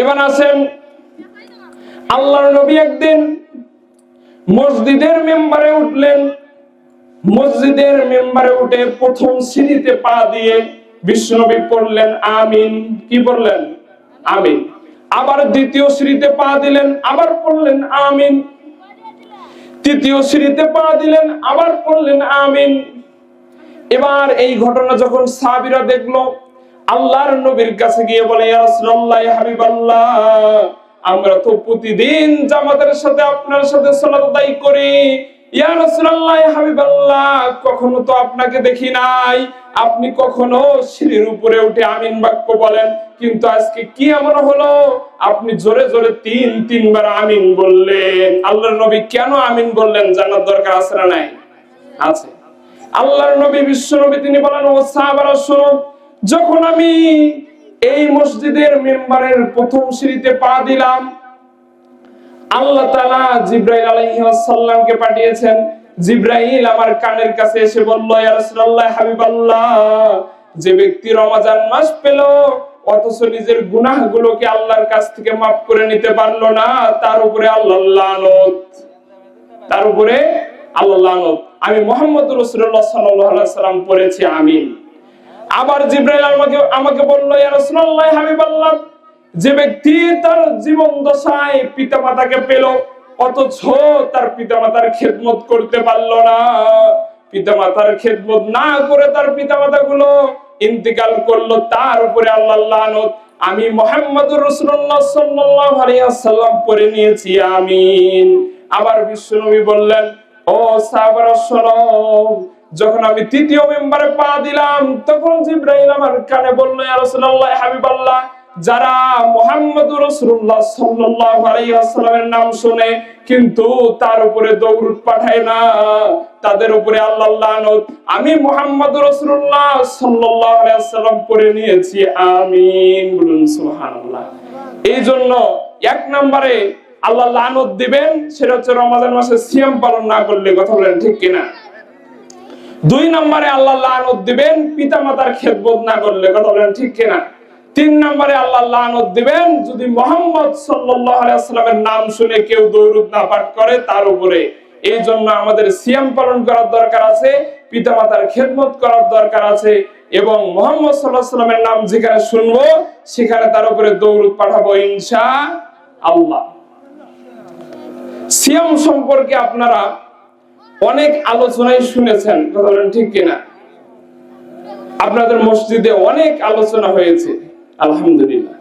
এবার আসেন আল্লাহর নবী একদিন মসজিদের মেম্বারে উঠলেন। মসজিদের মেম্বারে উঠে প্রথম সিঁড়িতে পা দিয়ে বিষ্ণুনবী পড়লেন, আমিন। কি বললেন? আমিন। আবার দ্বিতীয় সিঁড়িতে পা দিলেন, আবার পড়লেন, আমিন। তৃতীয় সিঁড়িতে পা দিলেন, আবার পড়লেন, আমিন। এবার এই ঘটনা যখন সাবিরা দেখল আল্লাহর নবীর কাছে গিয়ে বলে আমরা তো প্রতিদিন জামাতের সাথে আপনার সাথে সালাত আদায় করি। কখনো তো আপনাকে দেখি নাই। আপনি কখনো সিঁড়ির উপরে উঠে আমিন বাক্য বলেন। কিন্তু আজকে কি এমন হলো? আপনি জোরে জোরে তিন, তিনবার আমিন বললেন। আল্লাহর নবী কেন আমিন বললেন জানার দরকার আছে না নাই? আছে। আল্লাহর নবী, বিশ্ব নবী, তিনি বলেন, ও সাহাবারা শোনো যখন আমি এই মসজিদের মেম্বারের প্রথম সিঁড়িতে পা দিলাম, আল্লাহ তাআলা জিব্রাইল আলাইহিস সালামকে পাঠিয়েছেন। জিব্রাইল আমার কানের কাছে এসে বলল হাবিবাল্লাহ, যে ব্যক্তি রমজান মাস পেল, অথচ নিজের গুনাহগুলোকে আল্লাহর কাছ থেকে মাফ করে নিতে পারল না, তার উপরে আল্লাহ তার উপরে আল্লাহ আমি মোহাম্মদ রসুল্লাহ সাল্লাহ সাল্লাম পড়েছি, আমিন। আবার জিব্রাইল আমাকে আমাকে বলল, ইয়া রাসূলুল্লাহ, হাবিবাল্লাহ। যে ব্যক্তি তার জীবন দশায় পিতামাতাকে পেল, অথচ তার পিতামাতার খেদমত করতে পারল না। পিতামাতার খেদমত না করে তার পিতামাতা গুলো ইন্তিকাল করল, তার উপরে আল্লাহ আমি মোহাম্মদুর রাসূলুল্লাহ সাল্লাল্লাহু আলাইহি ওয়াসাল্লাম পড়ে নিয়েছি, আমিন। আবার বিশ্বনবী বললেন, ও সাহাবারা, শোনো যখন আমি তৃতীয় মেম্বারে পা দিলাম, তখন জিব্রাইল আমার কানে বলল রাসূলুল্লাহ হাবিবাল্লাহ, যারা মুহাম্মদুর রাসূলুল্লাহ সাল্লাল্লাহু আলাইহি ওয়াসাল্লামের নাম শুনে, কিন্তু তার উপরে দৌড় পাঠায় না, তাদের উপরে আল্লাহ আমি মুহাম্মদুর রাসূলুল্লাহ সাল্লাল্লাহু আলাইহি ওয়াসাল্লাম পড়ে নিয়েছি, আমিন। বলুন সুবহানাল্লাহ। এই জন্য এক নম্বরে আল্লাহ লানত দিবেন, সেটা হচ্ছে রমাদান মাসে সিয়াম পালন না করলে কথা বলেন ঠিক কিনা? দুই নম্বরে আল্লাহ লানত দিবেন পিতা মাতার খেদবোধ না করলে, কথা বলেন ঠিক কিনা? তিন নম্বরে আল্লাহ লানত দিবেন, যদি মোহাম্মদ সাল্লামের নাম শুনে কেউ দৌরুদ না পাঠ করে, তার উপরে। এই জন্য আমাদের সিয়াম পালন করার দরকার আছে পিতা মাতার খেদমত করার দরকার আছে, এবং মোহাম্মদ সাল্লাহ সাল্লামের নাম যেখানে শুনব, সেখানে তার উপরে দৌরুদ পাঠাবো ইনশা আল্লাহ সিয়াম সম্পর্কে আপনারা অনেক আলোচনাই শুনেছেন ঠিক কিনা? আপনাদের মসজিদে অনেক আলোচনা হয়েছে আলহামদুলিল্লাহ।